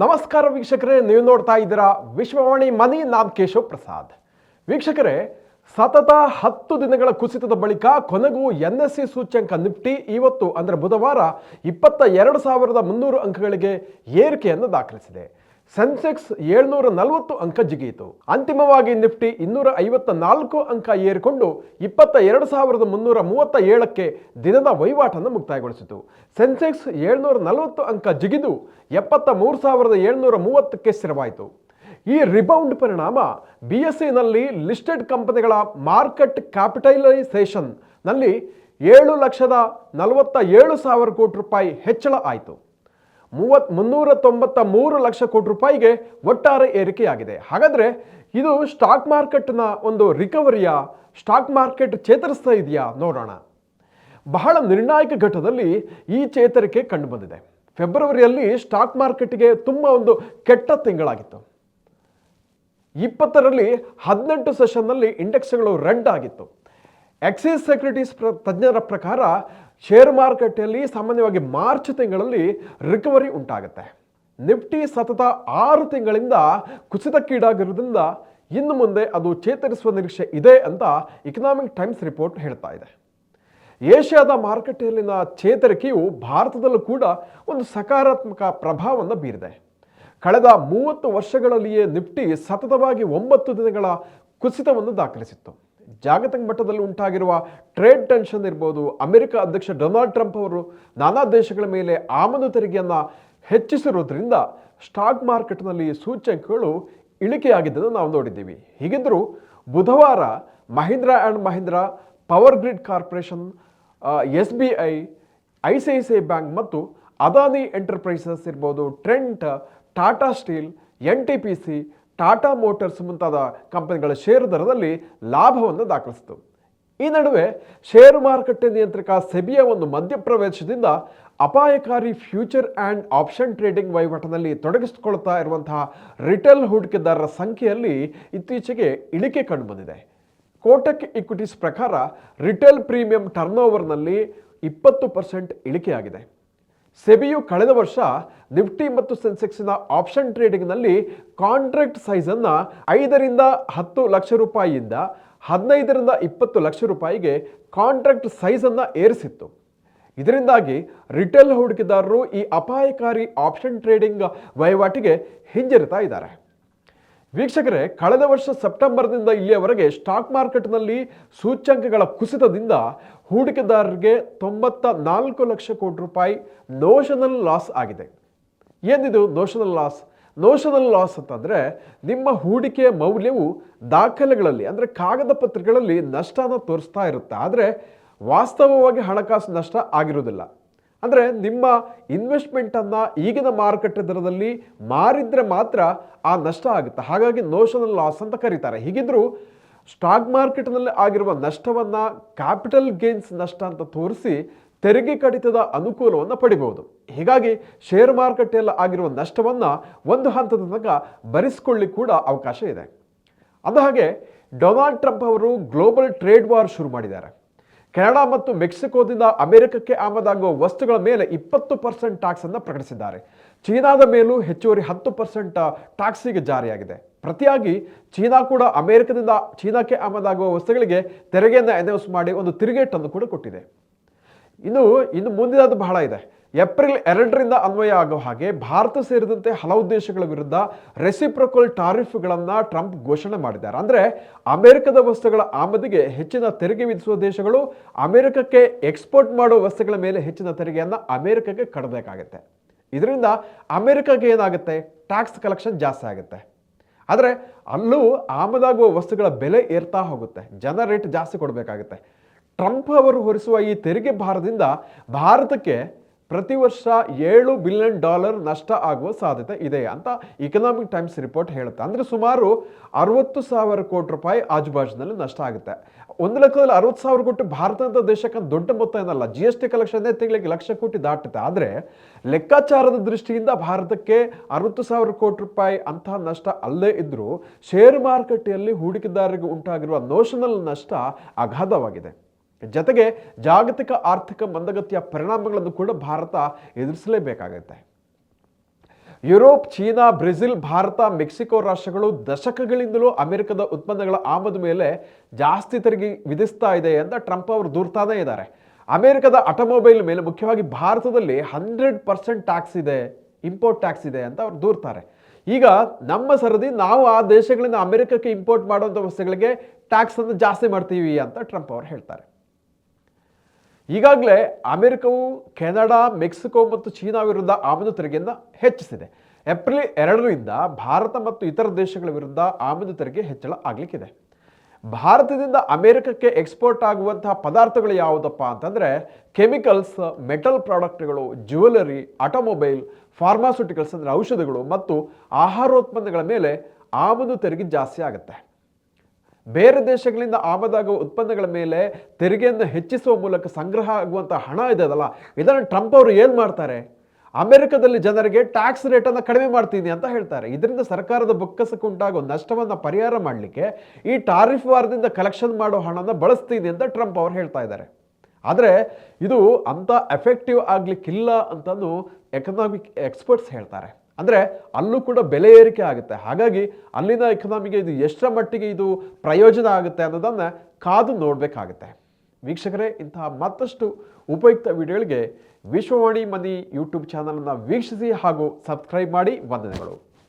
ನಮಸ್ಕಾರ ವೀಕ್ಷಕರೇ, ನೀವು ನೋಡ್ತಾ ಇದ್ದೀರಾ ವಿಶ್ವವಾಣಿ ಮನಿ ನಾಮ್ ಕೇಶವ್ ಪ್ರಸಾದ್. ವೀಕ್ಷಕರೇ, ಸತತ ಹತ್ತು ದಿನಗಳ ಕುಸಿತದ ಬಳಿಕ ಕೊನೆಗೂ ಎನ್ ಎಸ್ ಸಿ ಸೂಚ್ಯಂಕ ನಿಫ್ಟಿ ಇವತ್ತು ಅಂದರೆ ಬುಧವಾರ ಇಪ್ಪತ್ತ ಎರಡು ಸಾವಿರದ ಮುನ್ನೂರು ಅಂಕಗಳಿಗೆ ಏರಿಕೆಯನ್ನು ದಾಖಲಿಸಿದೆ. ಸೆನ್ಸೆಕ್ಸ್ ಏಳ್ನೂರ ನಲವತ್ತು ಅಂಕ ಜಿಗಿಯಿತು. ಅಂತಿಮವಾಗಿ ನಿಫ್ಟಿ ಇನ್ನೂರ ಐವತ್ತ ನಾಲ್ಕು ಅಂಕ ಏರಿಕೊಂಡು ಇಪ್ಪತ್ತ ಎರಡು ಸಾವಿರದ ಮುನ್ನೂರ ಮೂವತ್ತ ಏಳಕ್ಕೆ ದಿನದ ವಹಿವಾಟನ್ನು ಮುಕ್ತಾಯಗೊಳಿಸಿತು. ಸೆನ್ಸೆಕ್ಸ್ ಏಳ್ನೂರ ನಲವತ್ತು ಅಂಕ ಜಿಗಿದು ಎಪ್ಪತ್ತ ಮೂರು ಸಾವಿರದ ಏಳ್ನೂರ ಮೂವತ್ತಕ್ಕೆ ಸ್ಥಿರವಾಯಿತು. ಈ ರಿಬೌಂಡ್ ಪರಿಣಾಮ ಬಿ ಎಸ್ ಸಿನಲ್ಲಿ ಲಿಸ್ಟೆಡ್ ಕಂಪನಿಗಳ ಮಾರ್ಕೆಟ್ ಕ್ಯಾಪಿಟಲೈಸೇಷನ್ನಲ್ಲಿ ಏಳು ಲಕ್ಷದ ನಲವತ್ತ ಏಳು ಸಾವಿರ ಕೋಟಿ ರೂಪಾಯಿ ಹೆಚ್ಚಳ ಆಯಿತು. ಮೂವತ್ ಮುನ್ನೂರ ತೊಂಬತ್ತ ಮೂರು ಲಕ್ಷ ಕೋಟಿ ರೂಪಾಯಿಗೆ ಒಟ್ಟಾರೆ ಏರಿಕೆಯಾಗಿದೆ. ಹಾಗಾದರೆ ಇದು ಸ್ಟಾಕ್ ಮಾರ್ಕೆಟ್ನ ಒಂದು ರಿಕವರಿಯ ಸ್ಟಾಕ್ ಮಾರ್ಕೆಟ್ ಚೇತರಿಸ್ತಾ ಇದೆಯಾ ನೋಡೋಣ. ಬಹಳ ನಿರ್ಣಾಯಕ ಘಟ್ಟದಲ್ಲಿ ಈ ಚೇತರಿಕೆ ಕಂಡುಬಂದಿದೆ. ಫೆಬ್ರವರಿಯಲ್ಲಿ ಸ್ಟಾಕ್ ಮಾರ್ಕೆಟ್ಗೆ ತುಂಬ ಒಂದು ಕೆಟ್ಟ ತಿಂಗಳಾಗಿತ್ತು. ಇಪ್ಪತ್ತರಲ್ಲಿ ಹದಿನೆಂಟು ಸೆಷನ್ನಲ್ಲಿ ಇಂಡೆಕ್ಸ್ಗಳು ರೆಡ್ ಆಗಿತ್ತು ಎಕ್ಸೈಸ್ ಸೆಕ್ಯೂರಿಟೀಸ್ ಪ್ರ ತಜ್ಞರ ಪ್ರಕಾರ ಶೇರ್ ಮಾರುಕಟ್ಟೆಯಲ್ಲಿ ಸಾಮಾನ್ಯವಾಗಿ ಮಾರ್ಚ್ ತಿಂಗಳಲ್ಲಿ ರಿಕವರಿ ಉಂಟಾಗುತ್ತೆ. ನಿಫ್ಟಿ ಸತತ ಆರು ತಿಂಗಳಿಂದ ಕುಸಿತಕ್ಕೀಡಾಗಿರೋದ್ರಿಂದ ಇನ್ನು ಮುಂದೆ ಅದು ಚೇತರಿಸುವ ನಿರೀಕ್ಷೆ ಇದೆ ಅಂತ ಇಕನಾಮಿಕ್ ಟೈಮ್ಸ್ ರಿಪೋರ್ಟ್ ಹೇಳ್ತಾ ಇದೆ. ಏಷ್ಯಾದ ಮಾರುಕಟ್ಟೆಯಲ್ಲಿನ ಚೇತರಿಕೆಯು ಭಾರತದಲ್ಲೂ ಕೂಡ ಒಂದು ಸಕಾರಾತ್ಮಕ ಪ್ರಭಾವವನ್ನು ಬೀರಿದೆ. ಕಳೆದ ಮೂವತ್ತು ವರ್ಷಗಳಲ್ಲಿಯೇ ನಿಫ್ಟಿ ಸತತವಾಗಿ ಒಂಬತ್ತು ದಿನಗಳ ಕುಸಿತವನ್ನು ದಾಖಲಿಸಿತ್ತು. ಜಾಗತಿಕ ಮಟ್ಟದಲ್ಲಿ ಉಂಟಾಗಿರುವ ಟ್ರೇಡ್ ಟೆನ್ಷನ್ ಇರ್ಬೋದು. ಅಮೆರಿಕ ಅಧ್ಯಕ್ಷ ಡೊನಾಲ್ಡ್ ಟ್ರಂಪ್ ಅವರು ನಾನಾ ದೇಶಗಳ ಮೇಲೆ ಆಮದು ತೆರಿಗೆಯನ್ನು ಹೆಚ್ಚಿಸಿರೋದ್ರಿಂದ ಸ್ಟಾಕ್ ಮಾರ್ಕೆಟ್ನಲ್ಲಿ ಸೂಚ್ಯಂಕಗಳು ಇಳಿಕೆಯಾಗಿದ್ದನ್ನು ನಾವು ನೋಡಿದ್ದೀವಿ. ಹೀಗಿದ್ದರೂ ಬುಧವಾರ Mahindra and Mahindra power grid corporation S B I I C I C I bank ಮತ್ತು ಅದಾನಿ ಎಂಟರ್ಪ್ರೈಸಸ್ ಇರ್ಬೋದು, Trent, Tata steel, N T P C Tata motors ಮುಂತಾದ ಕಂಪನಿಗಳ ಷೇರು ದರದಲ್ಲಿ ಲಾಭವನ್ನು ದಾಖಲಿಸಿತು. ಈ ನಡುವೆ ಷೇರು ಮಾರುಕಟ್ಟೆ ನಿಯಂತ್ರಕ ಸೆಬಿಯ ಒಂದು ಮಧ್ಯಪ್ರವೇಶದಿಂದ ಅಪಾಯಕಾರಿ ಫ್ಯೂಚರ್ ಆ್ಯಂಡ್ ಆಪ್ಷನ್ ಟ್ರೇಡಿಂಗ್ ವಹಿವಾಟಿನಲ್ಲಿ ತೊಡಗಿಸಿಕೊಳ್ತಾ ಇರುವಂತಹ ರಿಟೇಲ್ ಹೂಡಿಕೆದಾರರ ಸಂಖ್ಯೆಯಲ್ಲಿ ಇತ್ತೀಚೆಗೆ ಇಳಿಕೆ ಕಂಡುಬಂದಿದೆ. ಕೋಟಕ್ ಇಕ್ವಿಟೀಸ್ ಪ್ರಕಾರ ರಿಟೇಲ್ ಪ್ರೀಮಿಯಂ ಟರ್ನ್ ಓವರ್ನಲ್ಲಿ ಇಪ್ಪತ್ತು ಪರ್ಸೆಂಟ್ ಇಳಿಕೆಯಾಗಿದೆ. ಸೆಬಿಯು ಕಳೆದ ವರ್ಷ ನಿಫ್ಟಿ ಮತ್ತು ಸೆನ್ಸೆಕ್ಸ್ನ ಆಪ್ಷನ್ ಟ್ರೇಡಿಂಗ್ನಲ್ಲಿ ಕಾಂಟ್ರಾಕ್ಟ್ ಸೈಜನ್ನು ಐದರಿಂದ ಹತ್ತು ಲಕ್ಷ ರೂಪಾಯಿಯಿಂದ ಹದಿನೈದರಿಂದ ಇಪ್ಪತ್ತು ಲಕ್ಷ ರೂಪಾಯಿಗೆ ಕಾಂಟ್ರಾಕ್ಟ್ ಸೈಜನ್ನು ಏರಿಸಿತ್ತು. ಇದರಿಂದಾಗಿ ರಿಟೇಲ್ ಹೂಡಿಕೆದಾರರು ಈ ಅಪಾಯಕಾರಿ ಆಪ್ಷನ್ ಟ್ರೇಡಿಂಗ್ ವಹಿವಾಟಿಗೆ ಹಿಂಜರಿತಾ ಇದ್ದಾರೆ. ವೀಕ್ಷಕರೇ, ಕಳೆದ ವರ್ಷ ಸೆಪ್ಟೆಂಬರ್ನಿಂದ ಇಲ್ಲಿಯವರೆಗೆ ಸ್ಟಾಕ್ ಮಾರ್ಕೆಟ್ನಲ್ಲಿ ಸೂಚ್ಯಂಕಗಳ ಕುಸಿತದಿಂದ ಹೂಡಿಕೆದಾರರಿಗೆ ತೊಂಬತ್ತ ನಾಲ್ಕು ಲಕ್ಷ ಕೋಟಿ ರೂಪಾಯಿ ನೋಷನಲ್ ಲಾಸ್ ಆಗಿದೆ. ಏನಿದು ನೋಷನಲ್ ಲಾಸ್ ನೋಷನಲ್ ಲಾಸ್ ಅಂತಂದರೆ ನಿಮ್ಮ ಹೂಡಿಕೆಯ ಮೌಲ್ಯವು ದಾಖಲೆಗಳಲ್ಲಿ, ಅಂದರೆ ಕಾಗದ ಪತ್ರಗಳಲ್ಲಿ ನಷ್ಟನ ತೋರಿಸ್ತಾ ಇರುತ್ತೆ. ಆದರೆ ವಾಸ್ತವವಾಗಿ ಹಣಕಾಸು ನಷ್ಟ ಆಗಿರೋದಿಲ್ಲ ಅಂದರೆ ನಿಮ್ಮ ಇನ್ವೆಸ್ಟ್ಮೆಂಟನ್ನು ಈಗಿನ ಮಾರುಕಟ್ಟೆ ದರದಲ್ಲಿ ಮಾರಿದ್ರೆ ಮಾತ್ರ ಆ ನಷ್ಟ ಆಗುತ್ತೆ. ಹಾಗಾಗಿ ನೋಷನಲ್ ಲಾಸ್ ಅಂತ ಕರೀತಾರೆ. ಹೀಗಿದ್ರೂ ಸ್ಟಾಕ್ ಮಾರ್ಕೆಟ್ನಲ್ಲಿ ಆಗಿರುವ ನಷ್ಟವನ್ನು ಕ್ಯಾಪಿಟಲ್ ಗೇನ್ಸ್ ನಷ್ಟ ಅಂತ ತೋರಿಸಿ ತೆರಿಗೆ ಕಡಿತದ ಅನುಕೂಲವನ್ನು ಪಡಿಬಹುದು ಹೀಗಾಗಿ ಶೇರ್ ಮಾರುಕಟ್ಟೆಯಲ್ಲಿ ಆಗಿರುವ ನಷ್ಟವನ್ನು ಒಂದು ಹಂತದ ತನಕ ಭರಿಸಿಕೊಳ್ಳಿ ಕೂಡ ಅವಕಾಶ ಇದೆ. ಅಂದಹಾಗೆ ಡೊನಾಲ್ಡ್ ಟ್ರಂಪ್ ಅವರು ಗ್ಲೋಬಲ್ ಟ್ರೇಡ್ ವಾರ್ ಶುರು ಮಾಡಿದ್ದಾರೆ. ಕೆನಡಾ ಮತ್ತು ಮೆಕ್ಸಿಕೋದಿಂದ ಅಮೆರಿಕಕ್ಕೆ ಆಮದಾಗುವ ವಸ್ತುಗಳ ಮೇಲೆ ಇಪ್ಪತ್ತು ಪರ್ಸೆಂಟ್ ಟ್ಯಾಕ್ಸನ್ನು ಪ್ರಕಟಿಸಿದ್ದಾರೆ. ಚೀನಾದ ಮೇಲೂ ಹೆಚ್ಚುವರಿ ಹತ್ತು ಪರ್ಸೆಂಟ್ ಟ್ಯಾಕ್ಸಿಗೆ ಜಾರಿಯಾಗಿದೆ. ಪ್ರತಿಯಾಗಿ ಚೀನಾ ಕೂಡ ಅಮೆರಿಕದಿಂದ ಚೀನಾಕ್ಕೆ ಆಮದಾಗುವ ವಸ್ತುಗಳಿಗೆ ತೆರಿಗೆಯನ್ನು ಅನೌನ್ಸ್ ಮಾಡಿ ಒಂದು ತಿರುಗೇಟನ್ನು ಕೂಡ ಕೊಟ್ಟಿದೆ. ಇನ್ನು ಇನ್ನು ಮುಂದಿನದು ಬಹಳ ಇದೆ. ಏಪ್ರಿಲ್ ಎರಡರಿಂದ ಅನ್ವಯ ಆಗೋ ಹಾಗೆ ಭಾರತ ಸೇರಿದಂತೆ ಹಲವು ದೇಶಗಳ ವಿರುದ್ಧ ರೆಸಿಪ್ರೊಕಲ್ ಟಾರಿಫ್ಗಳನ್ನು ಟ್ರಂಪ್ ಘೋಷಣೆ ಮಾಡಿದ್ದಾರೆ. ಅಂದರೆ ಅಮೆರಿಕದ ವಸ್ತುಗಳ ಆಮದಿಗೆ ಹೆಚ್ಚಿನ ತೆರಿಗೆ ವಿಧಿಸುವ ದೇಶಗಳು ಅಮೆರಿಕಕ್ಕೆ ಎಕ್ಸ್ಪೋರ್ಟ್ ಮಾಡುವ ವಸ್ತುಗಳ ಮೇಲೆ ಹೆಚ್ಚಿನ ತೆರಿಗೆಯನ್ನು ಅಮೆರಿಕಕ್ಕೆ ಕಟ್ಟಬೇಕಾಗತ್ತೆ. ಇದರಿಂದ ಅಮೆರಿಕಕ್ಕೆ ಏನಾಗುತ್ತೆ? ಟ್ಯಾಕ್ಸ್ ಕಲೆಕ್ಷನ್ ಜಾಸ್ತಿ ಆಗುತ್ತೆ. ಆದರೆ ಅಲ್ಲೂ ಆಮದಾಗುವ ವಸ್ತುಗಳ ಬೆಲೆ ಏರ್ತಾ ಹೋಗುತ್ತೆ. ಜನ ರೇಟ್ ಜಾಸ್ತಿ ಕೊಡಬೇಕಾಗುತ್ತೆ. ಟ್ರಂಪ್ ಅವರು ಹೊರಿಸುವ ಈ ತೆರಿಗೆ ಭಾರದಿಂದ ಭಾರತಕ್ಕೆ ಪ್ರತಿ ವರ್ಷ ಏಳು ಬಿಲಿಯನ್ ಡಾಲರ್ ನಷ್ಟ ಆಗುವ ಸಾಧ್ಯತೆ ಇದೆ ಅಂತ ಇಕನಾಮಿಕ್ ಟೈಮ್ಸ್ ರಿಪೋರ್ಟ್ ಹೇಳುತ್ತೆ. ಅಂದರೆ ಸುಮಾರು ಅರವತ್ತು ಸಾವಿರ ಕೋಟಿ ರೂಪಾಯಿ ಆಜುಬಾಜಿನಲ್ಲಿ ನಷ್ಟ ಆಗುತ್ತೆ. ಒಂದು ಲಕ್ಷದಲ್ಲಿ ಅರವತ್ತು ಸಾವಿರ ಕೋಟಿ ಭಾರತ ಅಂತ ದೇಶಕ್ಕೆ ದೊಡ್ಡ ಮೊತ್ತ ಏನಲ್ಲ ಜಿ ಎಸ್ ಟಿ ಕಲೆಕ್ಷನ್ನೇ ತಿಂಗಳಿಗೆ ಲಕ್ಷ ಕೋಟಿ ದಾಟುತ್ತೆ. ಆದರೆ ಲೆಕ್ಕಾಚಾರದ ದೃಷ್ಟಿಯಿಂದ ಭಾರತಕ್ಕೆ ಅರವತ್ತು ಸಾವಿರ ಕೋಟಿ ರೂಪಾಯಿ ಅಂತಹ ನಷ್ಟ ಅಲ್ಲೇ ಇದ್ದರೂ ಷೇರು ಮಾರುಕಟ್ಟೆಯಲ್ಲಿ ಹೂಡಿಕೆದಾರರಿಗೆ ಉಂಟಾಗಿರುವ ನೋಷನಲ್ ನಷ್ಟ ಅಗಾಧವಾಗಿದೆ. ಜೊತೆಗೆ ಜಾಗತಿಕ ಆರ್ಥಿಕ ಮಂದಗತಿಯ ಪರಿಣಾಮಗಳನ್ನು ಕೂಡ Bharat ಎದುರಿಸಲೇಬೇಕಾಗುತ್ತೆ Europe, China, Brazil, Bharat, Mexico ರಾಷ್ಟ್ರಗಳು ದಶಕಗಳಿಂದಲೂ ಅಮೆರಿಕದ ಉತ್ಪನ್ನಗಳ ಆಮದು ಮೇಲೆ ಜಾಸ್ತಿ ತೆರಿಗೆ ವಿಧಿಸ್ತಾ ಇದೆ ಅಂತ ಟ್ರಂಪ್ ಅವರು ದೂರ್ತಾನೇ ಇದ್ದಾರೆ. ಅಮೆರಿಕದ ಆಟೋಮೊಬೈಲ್ ಮೇಲೆ ಮುಖ್ಯವಾಗಿ ಭಾರತದಲ್ಲಿ ಹಂಡ್ರೆಡ್ ಪರ್ಸೆಂಟ್ ಟ್ಯಾಕ್ಸ್ ಇದೆ, ಇಂಪೋರ್ಟ್ ಟ್ಯಾಕ್ಸ್ ಇದೆ ಅಂತ ಅವ್ರು ದೂರ್ತಾರೆ. ಈಗ ನಮ್ಮ ಸರದಿ ನಾವು ಆ ದೇಶಗಳಿಂದ ಅಮೆರಿಕಕ್ಕೆ ಇಂಪೋರ್ಟ್ ಮಾಡುವಂಥ ವಸ್ತುಗಳಿಗೆ ಟ್ಯಾಕ್ಸನ್ನು ಜಾಸ್ತಿ ಮಾಡ್ತೀವಿ ಅಂತ ಟ್ರಂಪ್ ಅವರು ಹೇಳ್ತಾರೆ. ಈಗಾಗಲೇ ಅಮೆರಿಕವು ಕೆನಡಾ, ಮೆಕ್ಸಿಕೋ ಮತ್ತು ಚೀನಾ ವಿರುದ್ಧ ಆಮದು ತೆರಿಗೆಯನ್ನು ಹೆಚ್ಚಿಸಿದೆ. ಏಪ್ರಿಲ್ ಎರಡರಿಂದ ಭಾರತ ಮತ್ತು ಇತರ ದೇಶಗಳ ವಿರುದ್ಧ ಆಮದು ತೆರಿಗೆ ಹೆಚ್ಚಳ ಆಗಲಿಕ್ಕಿದೆ. ಭಾರತದಿಂದ ಅಮೆರಿಕಕ್ಕೆ ಎಕ್ಸ್ಪೋರ್ಟ್ ಆಗುವಂತಹ ಪದಾರ್ಥಗಳು ಯಾವುದಪ್ಪ ಅಂತಂದರೆ ಕೆಮಿಕಲ್ಸ್, ಮೆಟಲ್ ಪ್ರಾಡಕ್ಟ್ಗಳು, ಜ್ಯುವೆಲರಿ, ಆಟೋಮೊಬೈಲ್, ಫಾರ್ಮಾಸ್ಯೂಟಿಕಲ್ಸ್ ಅಂದರೆ ಔಷಧಗಳು ಮತ್ತು ಆಹಾರೋತ್ಪನ್ನಗಳ ಮೇಲೆ ಆಮದು ತೆರಿಗೆ ಜಾಸ್ತಿ ಆಗುತ್ತೆ. ಬೇರೆ ದೇಶಗಳಿಂದ ಆಮದಾಗುವ ಉತ್ಪನ್ನಗಳ ಮೇಲೆ ತೆರಿಗೆಯನ್ನು ಹೆಚ್ಚಿಸುವ ಮೂಲಕ ಸಂಗ್ರಹ ಆಗುವಂಥ ಹಣ ಇದೆಯಲ್ಲ ಇದನ್ನು ಟ್ರಂಪ್ ಅವರು ಏನು ಮಾಡ್ತಾರೆ? ಅಮೆರಿಕದಲ್ಲಿ ಜನರಿಗೆ ಟ್ಯಾಕ್ಸ್ ರೇಟನ್ನು ಕಡಿಮೆ ಮಾಡ್ತೀನಿ ಅಂತ ಹೇಳ್ತಾರೆ. ಇದರಿಂದ ಸರ್ಕಾರದ ಬೊಕ್ಕಸಕ್ಕೆ ಉಂಟಾಗೋ ನಷ್ಟವನ್ನು ಪರಿಹಾರ ಮಾಡಲಿಕ್ಕೆ ಈ ಟಾರಿಫ್ ವಾರದಿಂದ ಕಲೆಕ್ಷನ್ ಮಾಡೋ ಹಣನ ಬಳಸ್ತೀನಿ ಅಂತ ಟ್ರಂಪ್ ಅವರು ಹೇಳ್ತಾ ಇದ್ದಾರೆ. ಆದರೆ ಇದು ಅಂಥ ಎಫೆಕ್ಟಿವ್ ಆಗಲಿಕ್ಕಿಲ್ಲ ಅಂತಲೂ ಎಕನಾಮಿಕ್ ಎಕ್ಸ್ಪರ್ಟ್ಸ್ ಹೇಳ್ತಾರೆ. ಅಂದರೆ ಅಲ್ಲೂ ಕೂಡ ಬೆಲೆ ಏರಿಕೆ ಆಗುತ್ತೆ. ಹಾಗಾಗಿ ಅಲ್ಲಿನ ಎಕನಾಮಿಗೆ ಇದು ಎಷ್ಟರ ಮಟ್ಟಿಗೆ ಇದು ಪ್ರಯೋಜನ ಆಗುತ್ತೆ ಅನ್ನೋದನ್ನು ಕಾದು ನೋಡಬೇಕಾಗುತ್ತೆ. ವೀಕ್ಷಕರೇ, ಇಂತಹ ಮತ್ತಷ್ಟು ಉಪಯುಕ್ತ ವಿಡಿಯೋಗಳಿಗೆ ವಿಶ್ವವಾಣಿ ಮನಿ ಯೂಟ್ಯೂಬ್ ಚಾನಲನ್ನು ವೀಕ್ಷಿಸಿ ಹಾಗೂ ಸಬ್ಸ್ಕ್ರೈಬ್ ಮಾಡಿ ವಂದನೆಗಳು.